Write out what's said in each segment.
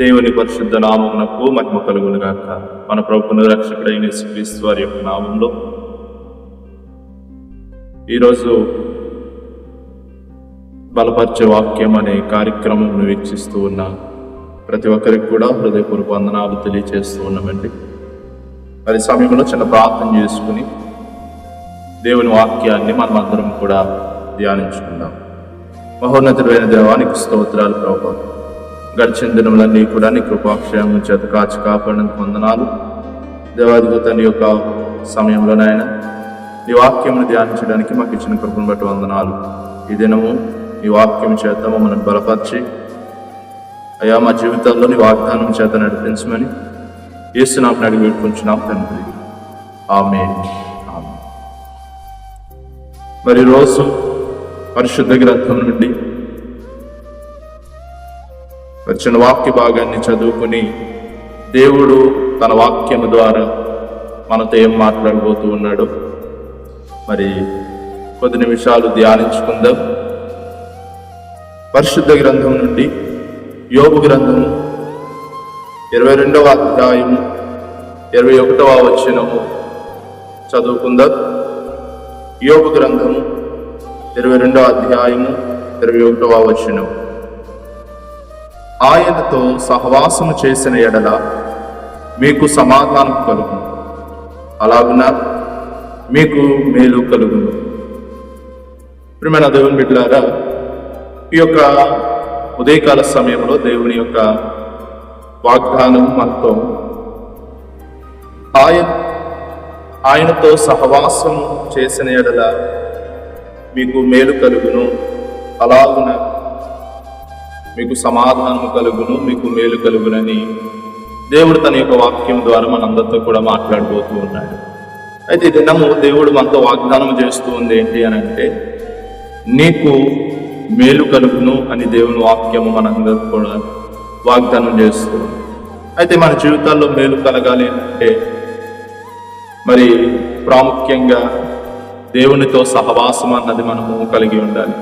దేవుని పరిశుద్ధ నామమునకు మహిమ కలుగును గాక మన ప్రభుని రక్షకుడైన యేసుక్రీస్తు వారి యొక్క నామంలో ఈరోజు బలపరిచే వాక్యం అనే కార్యక్రమం వీక్షిస్తూ ఉన్న ప్రతి ఒక్కరికి కూడా హృదయపూర్వక వందనాలు తెలియజేస్తూ ఉన్నామండి. మరి సమయంలో చిన్న ప్రార్థన చేసుకుని దేవుని వాక్యాన్ని మనం అందరం కూడా ధ్యానించుకుందాం. మహోన్నతుడైన దేవానికి స్తోత్రాలు ప్రభావం గడిచిన దినములన్నీ కూడా నీ కృపాక్షేమం చేత కాచి కాపాడడానికి వందనాలు. దేవాదిగత నీ యొక్క సమయంలో నాయన నీ వాక్యమును ధ్యానించడానికి మాకు ఇచ్చిన కృపను బట్టి వందనాలు. ఈ దినము నీ వాక్యం చేత మమ్మల్ని బలపరిచి అయ్యా మా జీవితాల్లో నీ వాగ్దానం చేత నడిపించమని ఏసునామని అడిగి వేడుకుంటున్నాం తండ్రి. ఆమె మరి రోజు పరిశుద్ధ గ్రంథం నుండి వచ్చిన వాక్య భాగాన్ని చదువుకుని దేవుడు తన వాక్యము ద్వారా మనతో ఏం మాట్లాడబోతూ ఉన్నాడు మరి కొద్ది నిమిషాలు ధ్యానించుకుందాం. పరిశుద్ధ గ్రంథం నుండి యోగు గ్రంథము ఇరవై రెండవ అధ్యాయము ఇరవై ఒకటవ వచనము చదువుకుందాం. యోగు గ్రంథము ఇరవై రెండవ అధ్యాయము ఇరవై ఒకటవ వచనం ఆయనతో సహవాసము చేసిన ఎడల మీకు సమాధానం కలుగును. అలాగున మీకు మేలు కలుగును. ప్రియమైన దేవుని బిడ్డలారా ఈ యొక్క ఉదయకాల సమయంలో దేవుని యొక్క వాగ్దానం మనతో ఆయన ఆయనతో సహవాసం చేసిన ఎడల మీకు మేలు కలుగును. అలాగున మీకు సమాధానం కలుగును మీకు మేలు కలుగునని దేవుడు తన యొక్క వాక్యం ద్వారా మనందరితో కూడా మాట్లాడబోతూ ఉన్నాడు. అయితే దినము దేవుడు మనతో వాగ్దానం చేస్తూ ఉంది ఏంటి అని అంటే నీకు మేలు కలుగును అని దేవుని వాక్యము మనందరికి కూడా వాగ్దానం చేస్తూ అయితే మన జీవితాల్లో మేలు కలగాలి అంటే మరి ప్రాముఖ్యంగా దేవునితో సహవాసం అన్నది మనము కలిగి ఉండాలి.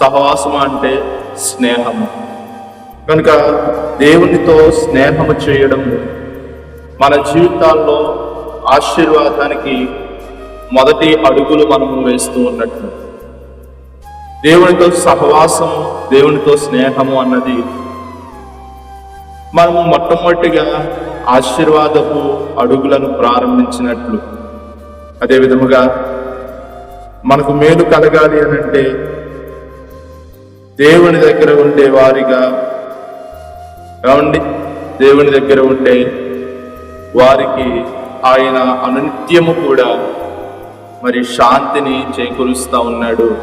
సహవాసం అంటే స్నేహము. కనుక దేవునితో స్నేహము చేయడం మన జీవితాల్లో ఆశీర్వాదానికి మొదటి అడుగులు మనము వేస్తూ ఉన్నట్లు దేవునితో సహవాసం దేవునితో స్నేహము అన్నది మనము మొట్టమొదటిగా ఆశీర్వాదపు అడుగులను ప్రారంభించినట్లు. అదే విధముగా మనకు మేలు కలగాలి అని అంటే దేవుని దగ్గర ఉండే వారిగా ఏమండి దేవుని దగ్గర ఉండే వారికి ఆయన అనునిత్యము కూడా మరి శాంతిని చేకూరుస్తూ ఉన్నాడు.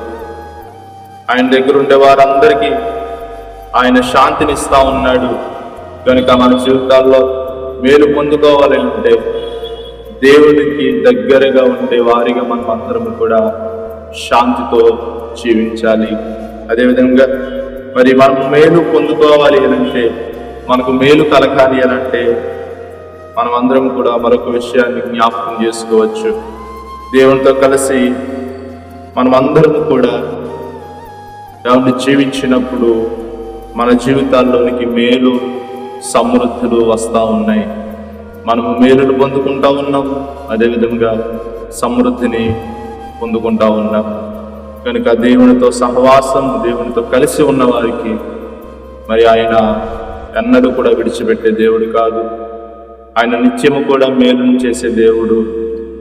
ఆయన దగ్గర ఉండే వారందరికీ ఆయన శాంతినిస్తా ఉన్నాడు. కనుక మన జీవితాల్లో మేలు పొందుకోవాలి అంటే దేవుడికి దగ్గరగా ఉండే వారిగా మనం అందరం కూడా శాంతితో జీవించాలి. అదేవిధంగా మరి మనం మేలు పొందుకోవాలి అని అంటే మనకు మేలు కలగాలి అని అంటే మనం అందరం కూడా మరొక విషయాన్ని జ్ఞాపకం చేసుకోవచ్చు. దేవునితో కలిసి మనం అందరం కూడా దేవుని జీవించినప్పుడు మన జీవితాల్లోనికి మేలు సమృద్ధులు వస్తూ ఉన్నాయి. మనము మేలును పొందుకుంటా ఉన్నాం అదేవిధంగా సమృద్ధిని పొందుకుంటా ఉన్నాం. కనుక దేవునితో సహవాసం దేవునితో కలిసి ఉన్న వారికి మరి ఆయన ఎన్నడూ కూడా విడిచిపెట్టే దేవుడు కాదు. ఆయన నిత్యము కూడా మేలును చేసే దేవుడు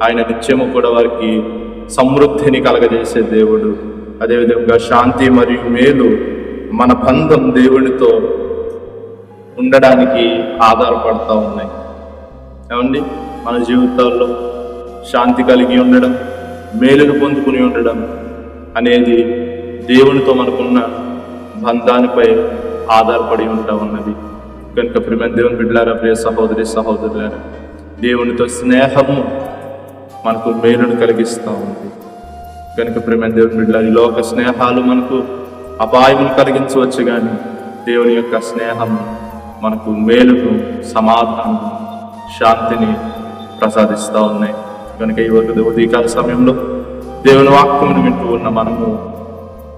ఆయన నిత్యము కూడా వారికి సమృద్ధిని కలగజేసే దేవుడు. అదేవిధంగా శాంతి మరియు మేలు మన బంధం దేవునితో ఉండడానికి ఆధారపడతా ఉన్నాయి. ఏమండి? మన జీవితాల్లో శాంతి కలిగి ఉండడం మేలును పొందుకుని ఉండడం అనేది దేవునితో మనకున్న బంధానిపై ఆధారపడి ఉంటా ఉన్నది. కనుక ప్రేమ దేవుని బిడ్డలారా ప్రియ సహోదరి సహోదరులారా దేవునితో స్నేహము మనకు మేలును కలిగిస్తూ ఉంది. కనుక ప్రేమ దేవుని బిడ్డలారా ఈ లోక స్నేహాలు మనకు అపాయమును కలిగించవచ్చు కానీ దేవుని యొక్క స్నేహం మనకు మేలును సమాధానం శాంతిని ప్రసాదిస్తూ ఉన్నాయి. కనుక ఈ వరకు ఉదయకాల సమయంలో దేవుని వాక్యమును వింటూ ఉన్న మనము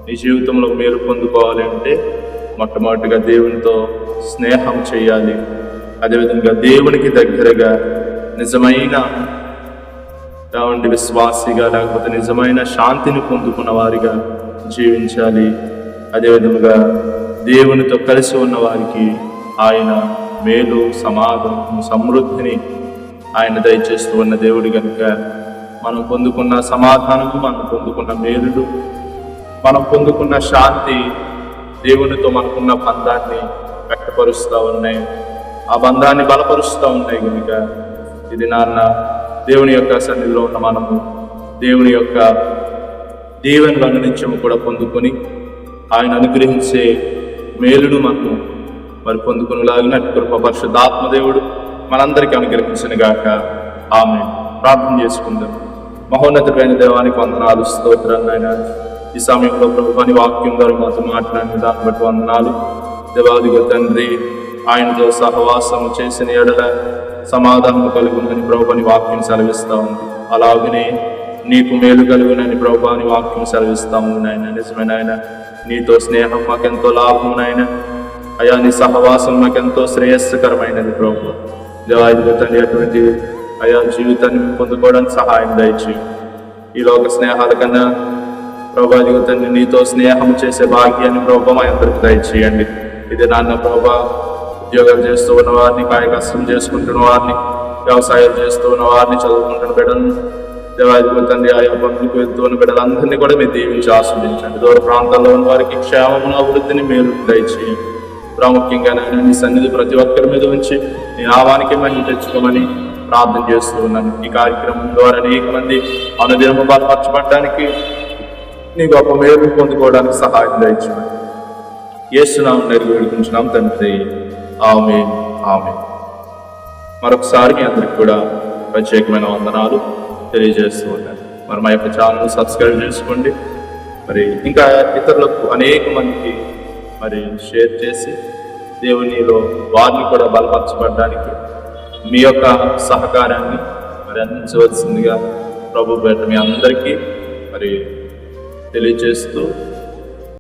నీ జీవితంలో మేలు పొందుకోవాలి అంటే మొట్టమొదటిగా దేవునితో స్నేహం చేయాలి. అదేవిధంగా దేవునికి దగ్గరగా నిజమైన ఉండి విశ్వాసిగా లేకపోతే నిజమైన శాంతిని పొందుకున్న వారిగా జీవించాలి. అదేవిధంగా దేవునితో కలిసి ఉన్న వారికి ఆయన మేలు సమాధానం సమృద్ధిని ఆయన దయచేస్తూ ఉన్న దేవుడు కనుక మనం పొందుకున్న సమాధానము మనం పొందుకున్న మేలుడు మనం పొందుకున్న శాంతి దేవునితో మనకున్న బంధాన్ని వ్యక్తపరుస్తూ ఉన్నాయి. ఆ బంధాన్ని బలపరుస్తూ ఉన్నాయి కనుక ఇది నాన్న దేవుని యొక్క సన్నిధిలో ఉన్న మనము దేవుని యొక్క దేవుని నిత్యము కూడా పొందుకొని ఆయన అనుగ్రహించే మేలును మనము మరి పొందుకునేలాగిన కృప పరిశుద్ధాత్మ దేవుడు మనందరికీ అనుగ్రహించిన గాక ఆమె ప్రార్థన చేసుకుందాం. మహోన్నతుడైన దేవానికి వందనాలు స్తోత్రాలు ఆయన ఈ సమయంలో ప్రభుత్వాన్ని వాక్యం ద్వారా మాతో మాట్లాడిన దాన్ని బట్టి వందనాలు. దేవాదిగో తండ్రి ఆయనతో సహవాసం చేసిన ఎడల సమాధానం కలుగునని ప్రభుపని వాక్యం సెలవిస్తా ఉంది. అలాగనే నీకు మేలు కలుగునని ప్రభుని వాక్యం సెలవిస్తా ఉంది నాయన. నిజమైన ఆయన నీతో స్నేహం మాకెంతో లాభం నాయన. అయా నీ సహవాసం మాకెంతో శ్రేయస్కరమైనది ప్రభు దేవాదిగో తండ్రి అటువంటి అయా జీవితాన్ని పొందుకోవడానికి సహాయం దయచేయి. ఈ లోక స్నేహాల కన్నా ప్రభా ఇదిగో నీతో స్నేహం చేసే భాగ్యాన్ని ప్రభా మా అందరికి దయచేయండి. ఇది నాన్న ప్రభా ఉద్యోగాలు చేస్తూ ఉన్న వారిని కాయ కష్టం చేసుకుంటున్న వారిని వ్యవసాయం చేస్తూ ఉన్న వారిని చదువుకుంటున్న బిడ్డలను దేవాదిగో ఆయా పనులకు వెళ్తూ ఉన్న బిడ్డలందరినీ కూడా మీరు దీవించి ఆస్వాదించండి దూర ప్రాంతాల్లో ఉన్న వారికి క్షేమమును అభివృద్ధిని మీరు దయచేయండి. ప్రాముఖ్యంగా నేను నీ సన్నిధి ప్రతి ఒక్కరి మీద ఉంచి నీ నామానికి మహిళ తెచ్చుకోమని ప్రార్థన చేస్తూ ఉన్నాను. ఈ కార్యక్రమం ద్వారా అనేక మంది అనుదినము బలపరచబడడానికి నీ గొప్ప మేలు పొందుకోవడానికి సహాయం దయచేయమని ఏసునాం నెరుగు వేడుకుంటున్నాం తండ్రి. ఆమె ఆమె మరొకసారి మీ అందరికి కూడా ప్రత్యేకమైన వందనాలు తెలియజేస్తూ ఉన్నాను. మరి మా యొక్క ఛానల్ సబ్స్క్రైబ్ చేసుకోండి. మరి ఇంకా ఇతరులకు అనేక మందికి మరి షేర్ చేసి దేవునిలో వారిని కూడా బలపరచబడడానికి మీ యొక్క సహకారాన్ని మరి అందించవలసిందిగా ప్రభు పేట మీ అందరికీ మరి తెలియజేస్తూ